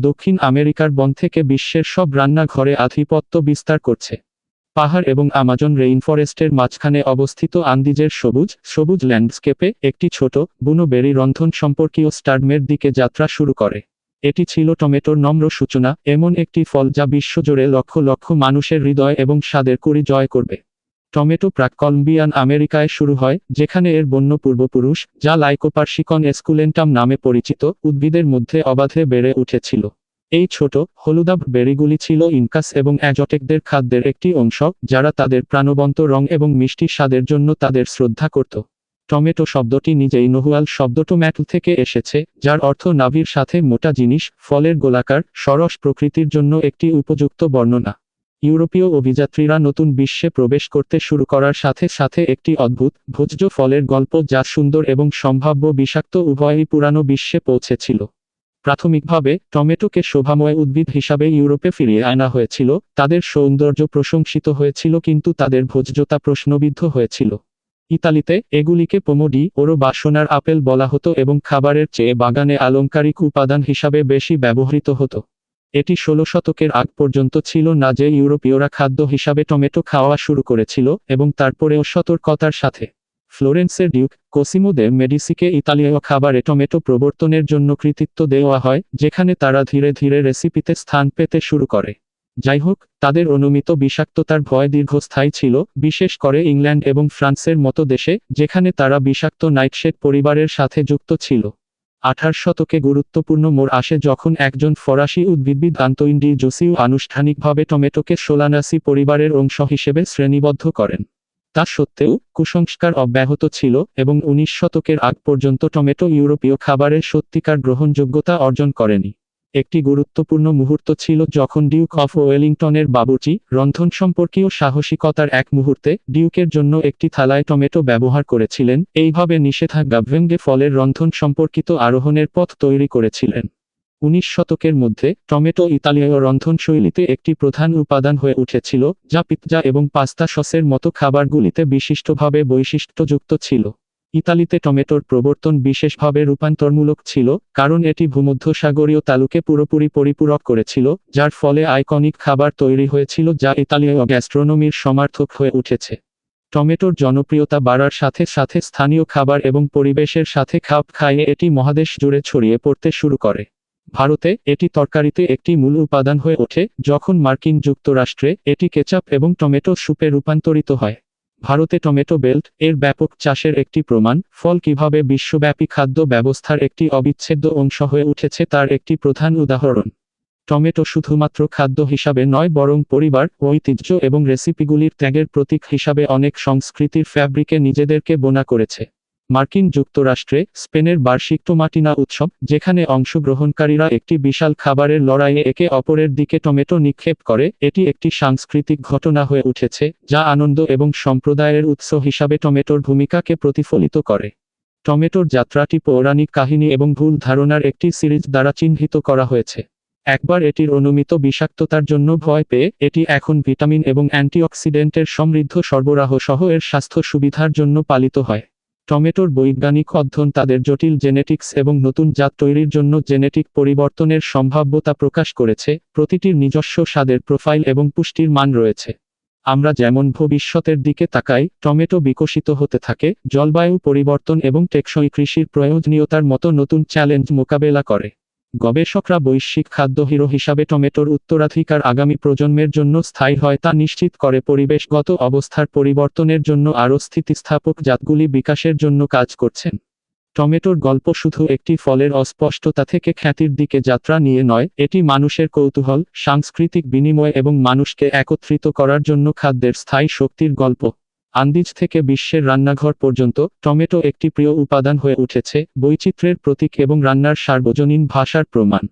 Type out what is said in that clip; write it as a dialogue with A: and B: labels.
A: দক্ষিণ আমেরিকার বন থেকে বিশ্বের সব রান্নাঘরে আধিপত্য বিস্তার করছে। পাহাড় এবং আমাজন রেইনফরেস্টের মাঝখানে অবস্থিত আন্দিজের সবুজ সবুজ ল্যান্ডস্কেপে একটি ছোট, বুনো বেরি রন্ধন সম্পর্কীয় স্টার্ডমের দিকে যাত্রা শুরু করে। এটি ছিল টমেটোর নম্র সূচনা, এমন একটি ফল যা বিশ্বজুড়ে লক্ষ লক্ষ মানুষের হৃদয় এবং স্বাদের কুড়ি জয় করবে। টমেটো প্রাক কলম্বিয়ান আমেরিকায় শুরু হয়, যেখানে এর বন্য পূর্বপুরুষ, যা লাইকোপার্সিকন এসকুলেন্টাম নামে পরিচিত, উদ্ভিদের মধ্যে অবাধে বেড়ে উঠেছিল। এই ছোট, হলুদাভ বেরিগুলি ছিল ইনকাস এবং অ্যাজটেকদের খাদ্যের একটি অংশ, যারা তাদের প্রাণবন্ত রং এবং মিষ্টি স্বাদের জন্য তাদের শ্রদ্ধা করত। টমেটো শব্দটি নিজেই নহুয়াল শব্দ টোম্যাটো থেকে এসেছে, যার অর্থ নাভির সাথে মোটা জিনিস, ফলের গোলাকার, সরস প্রকৃতির জন্য একটি উপযুক্ত বর্ণনা। ইউরোপীয় অভিযাত্রীরা নতুন বিশ্বে প্রবেশ করতে শুরু করার সাথে সাথে একটি অদ্ভুত, ভোজ্য ফলের গল্প যা সুন্দর এবং সম্ভাব্য বিষাক্ত উভয়ই পুরানো বিশ্বে পৌঁছেছিল। প্রাথমিকভাবে, টমেটোকে শোভাময় উদ্ভিদ হিসাবে ইউরোপে ফিরিয়ে আনা হয়েছিল, তাদের সৌন্দর্য প্রশংসিত হয়েছিল কিন্তু তাদের ভোজ্যতা প্রশ্নবিদ্ধ হয়েছিল। ইতালিতে, এগুলিকে পোমোডি, ওরো বা সোনার আপেল বলা হতো এবং খাবারের চেয়ে বাগানে আলংকারিক উপাদান হিসাবে বেশি ব্যবহৃত হতো। এটি ষোলো শতকের আগ পর্যন্ত ছিল না যে ইউরোপীয়রা খাদ্য হিসাবে টমেটো খাওয়া শুরু করেছিল এবং তারপরেও সতর্কতার সাথে। ফ্লোরেন্সের ডিউক কোসিমো দে মেডিসিকে ইতালীয় খাবারে টমেটো প্রবর্তনের জন্য কৃতিত্ব দেওয়া হয়, যেখানে তারা ধীরে ধীরে রেসিপিতে স্থান পেতে শুরু করে। যাই হোক, তাদের অনুমিত বিষাক্ততার ভয় দীর্ঘস্থায়ী ছিল, বিশেষ করে ইংল্যান্ড এবং ফ্রান্সের মতো দেশে, যেখানে তারা বিষাক্ত নাইটশেড পরিবারের সাথে যুক্ত ছিল। আঠার শতকে গুরুত্বপূর্ণ মোড় আসে যখন একজন ফরাসি উদ্ভিদবিদ আন্তইন্ডি জোসিউ আনুষ্ঠানিকভাবে টমেটোকে সোলানাসি পরিবারের অংশ হিসেবে শ্রেণীবদ্ধ করেন। তা সত্ত্বেও কুসংস্কার অব্যাহত ছিল এবং উনিশ শতকের আগ পর্যন্ত টমেটো ইউরোপীয় খাবারের সত্যিকার গ্রহণযোগ্যতা অর্জন করেনি। একটি গুরুত্বপূর্ণ মুহূর্ত ছিল যখন ডিউক অফ ওয়েলিংটনের বাবুর্চি রন্ধন সম্পর্কীয় সাহসিকতার এক মুহূর্তে ডিউকের জন্য একটি থালায় টমেটো ব্যবহার করেছিলেন। এইভাবে নিষেধাজ্ঞা ভেঙ্গে ফলের রন্ধন সম্পর্কিত আরোহণের পথ তৈরি করেছিলেন। উনিশ শতকের মধ্যে টমেটো ইতালীয় রন্ধনশৈলীতে একটি প্রধান উপাদান হয়ে উঠেছিল, যা পিৎজা এবং পাস্তা সসের মতো খাবারগুলিতে বিশিষ্টভাবে বৈশিষ্ট্যযুক্ত ছিল। ইতালিতে টমেটোর প্রবর্তন বিশেষভাবে রূপান্তরমূলক ছিল, কারণ এটি ভূমধ্যসাগরীয় তালুকে পুরোপুরি পরিপূরক করেছিল, যার ফলে আইকনিক খাবার তৈরি হয়েছিল যা ইতালীয় গ্যাস্ট্রোনমির সমার্থক হয়ে উঠেছে। টমেটোর জনপ্রিয়তা বাড়ার সাথে সাথে স্থানীয় খাবার এবং পরিবেশের সাথে খাপ খাইয়ে এটি মহাদেশ জুড়ে ছড়িয়ে পড়তে শুরু করে। ভারতে এটি তরকারিতে একটি মূল উপাদান হয়ে ওঠে, যখন মার্কিন যুক্তরাষ্ট্রে এটি কেচাপ এবং টমেটো স্যুপে রূপান্তরিত হয়। ভারতে টমেটো বেল্ট এর ব্যাপক চাষের একটি প্রমাণ, ফল কীভাবে বিশ্বব্যাপী খাদ্য ব্যবস্থার একটি অবিচ্ছেদ্য অংশ হয়ে উঠেছে তার একটি প্রধান উদাহরণ। টমেটো শুধুমাত্র খাদ্য হিসাবে নয়, বরং পরিবার, ঐতিহ্য এবং রেসিপিগুলির ত্যাগের প্রতীক হিসাবে অনেক সংস্কৃতির ফ্যাব্রিকে নিজেদেরকে বোনা করেছে। মার্কিন যুক্তরাষ্ট্রে স্পেনের বার্ষিক টোমাটিনা উৎসব, যেখানে অংশগ্রহণকারীরা একটি বিশাল খাবারের লড়াইয়ে একে অপরের দিকে টমেটো নিক্ষেপ করে, এটি একটি সাংস্কৃতিক ঘটনা হয়ে উঠেছে, যা আনন্দ এবং সম্প্রদায়ের উৎস হিসাবে টমেটোর ভূমিকাকে প্রতিফলিত করে। টমেটোর যাত্রাটি পৌরাণিক কাহিনী এবং ভুল ধারণার একটি সিরিজ দ্বারা চিহ্নিত করা হয়েছে। একবার এটির অনুমিত বিষাক্ততার জন্য ভয় পেয়ে, এটি এখন ভিটামিন এবং অ্যান্টিঅক্সিডেন্টের সমৃদ্ধ সরবরাহ সহ এর স্বাস্থ্য সুবিধার জন্য পালিত হয়। টমেটোর বৈজ্ঞানিক অধ্যয়ন তাদের জটিল জেনেটিক্স এবং নতুন জাত তৈরির জন্য জেনেটিক পরিবর্তনের সম্ভাব্যতা প্রকাশ করেছে, প্রতিটির নিজস্ব স্বাদের প্রোফাইল এবং পুষ্টির মান রয়েছে। আমরা যেমন ভবিষ্যতের দিকে তাকাই, টমেটো বিকশিত হতে থাকে, জলবায়ু পরিবর্তন এবং টেকসই কৃষির প্রয়োজনীয়তার মতো নতুন চ্যালেঞ্জ মোকাবেলা করে। গবেষকরা বৈশ্বিক খাদ্য হিরো হিসাবে টমেটোর উত্তরাধিকার আগামী প্রজন্মের জন্য স্থায়ী হয় তা নিশ্চিত করে পরিবেশগত অবস্থার পরিবর্তনের জন্য আরও স্থিতিস্থাপক জাতগুলি বিকাশের জন্য কাজ করছেন। টমেটোর গল্প শুধু একটি ফলের অস্পষ্টতা থেকে খ্যাতির দিকে যাত্রা নিয়ে নয়, এটি মানুষের কৌতূহল, সাংস্কৃতিক বিনিময় এবং মানুষকে একত্রিত করার জন্য খাদ্যের স্থায়ী শক্তির গল্প। আন্দিজ থেকে বিশ্বের রান্নাঘর পর্যন্ত টমেটো একটি প্রিয় উপাদান হয়ে উঠেছে, বৈচিত্র্যের প্রতীক এবং রান্নার সার্বজনীন ভাষার প্রমাণ।